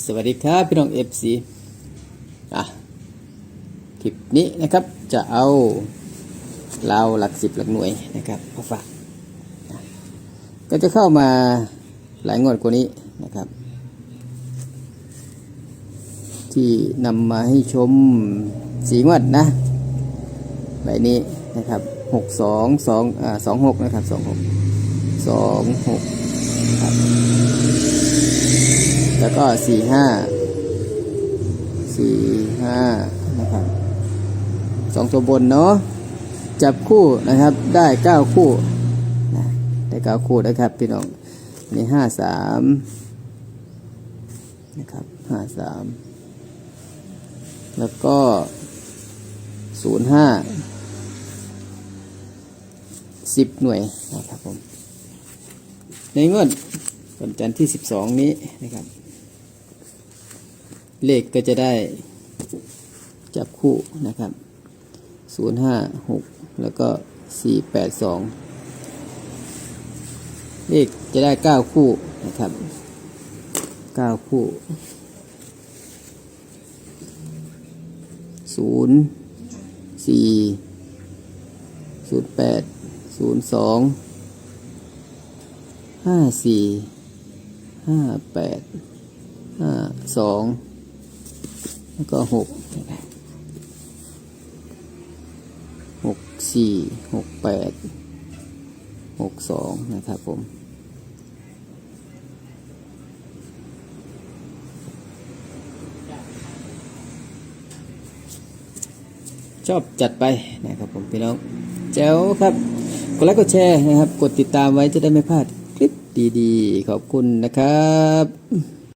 สวัสดีครับพี่น้องเอฟซีอะคลิปนี้นะครับจะเอาเราหลักสิบหลักหน่วยนะครับมาฝากก็จะเข้ามาหลายงวดกว่านี้นะครับ ที่นำมาให้ชมสีงวดนะใบนี้นะครับหกสองสองอ่าสองหกนะครับสองหกสองหกครับ แล้วก็สี่ห้าสี่ห้านะครับสองตัวบนเนาะจับคู่นะครับได้เก้าคู่นะได้เก้าคู่นะครับพี่น้องอันนี่ห้าสามนะครับห้าสามแล้วก็ศูนย์ห้าสิบหน่วยนะครับผมในงวดวันจันทร์ที่12นี้นะครับ เลขก็จะได้จับคู่นะครับ 056 แล้วก็ 482 เลขจะได้ 9 คู่นะครับ 9 คู่ 0 4 0 8 0 2ห้าสี่ห้าแปดห้าสอง แล้วก็หกหกสี่หกแปดหกสองนะครับผมชอบจัดไปนะครับผมพี่น้องแจ๋วครับกดไลค์กดแชร์นะครับ กดติดตามไว้จะได้ไม่พลาดคลิปดีๆ ขอบคุณนะครับ